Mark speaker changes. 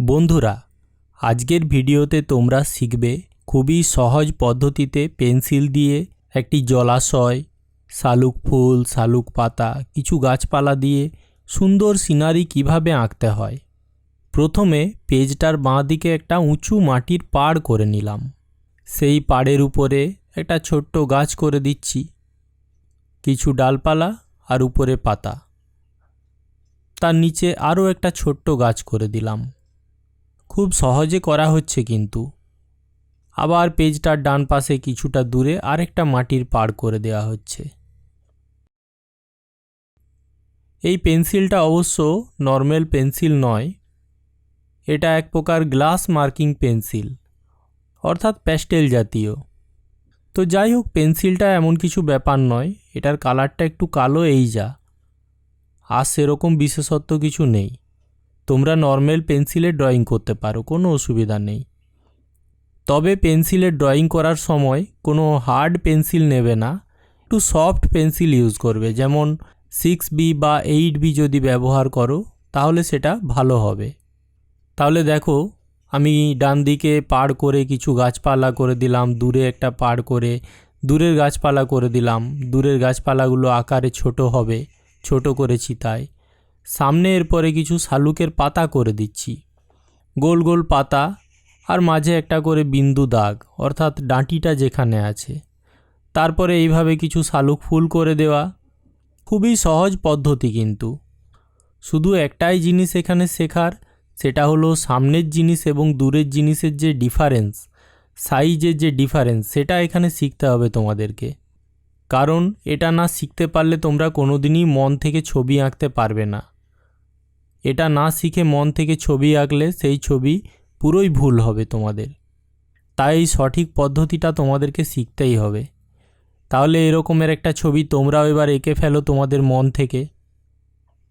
Speaker 1: বন্ধুরা, আজকের ভিডিওতে তোমরা শিখবে খুবই সহজ পদ্ধতিতে পেন্সিল দিয়ে একটি জলাশয়, শালুক ফুল, শালুক পাতা, কিছু গাছপালা দিয়ে সুন্দর সিনারি কীভাবে আঁকতে হয়। প্রথমে পেজটার বাঁ দিকে একটা উঁচু মাটির পাড় করে নিলাম। সেই পাড়ের উপরে একটা ছোট্ট গাছ করে দিচ্ছি। কিছু ডালপালা আর উপরে পাতা। তার নিচে আরও একটা ছোট্ট গাছ করে দিলাম। খুব সহজে করা হচ্ছে কিন্তু। আবার পেজটার ডান পাশে কিছুটা দূরে আরেকটা মাটির পাড় করে দেওয়া হচ্ছে। এই পেন্সিলটা অবশ্য নর্মাল পেন্সিল নয়, এটা এক প্রকার গ্লাস মার্কিং পেন্সিল, অর্থাৎ প্যাস্টেল জাতীয়। তো যাই হোক, পেন্সিলটা এমন কিছু ব্যাপার নয়, এটার কালারটা একটু কালো এই যা, আর সেরকম বিশেষত্ব কিছু নেই। তোমরা নর্মাল পেন্সিলে ড্রয়িং করতে পারো, কোনো অসুবিধা নেই। তবে পেন্সিলে ড্রয়িং করার সময় কোনো হার্ড পেন্সিল নেবে না, একটু সফট পেন্সিল ইউজ করবে, যেমন সিক্স বি বা এইট বি যদি ব্যবহার করো, তাহলে সেটা ভালো হবে। তাহলে দেখো, আমি ডান দিকে পাড় করে কিছু গাছপালা করে দিলাম, দূরে একটা পাড় করে, দূরের গাছপালা করে দিলাম, দূরের গাছপালাগুলো আকারে ছোট হবে, ছোট করেছি তাই। সামনে এরপরে কিছু শালুকের পাতা করে দিচ্ছি। গোল গোল পাতা আর মাঝে একটা করে বিন্দু দাগ, অর্থাৎ ডাঁটিটা যেখানে আছে। তারপরে এইভাবে কিছু শালুক ফুল করে দেওয়া। খুবই সহজ পদ্ধতি কিন্তু। শুধু একটাই জিনিস এখানে শেখার, সেটা হলো সামনের জিনিস এবং দূরের জিনিসের যে ডিফারেন্স, সাইজের যে ডিফারেন্স, সেটা এখানে শিখতে হবে তোমাদেরকে। কারণ এটা না শিখতে পারলে তোমরা কোনোদিনই মন থেকে ছবি আঁকতে পারবে না। এটা না শিখে মন থেকে ছবি আঁকলে সেই ছবি পুরোই ভুল হবে তোমাদের। তাই এই সঠিক পদ্ধতিটা তোমাদেরকে শিখতেই হবে। তাহলে এরকমের একটা ছবি তোমরাও এবার এঁকে ফেলো তোমাদের মন থেকে।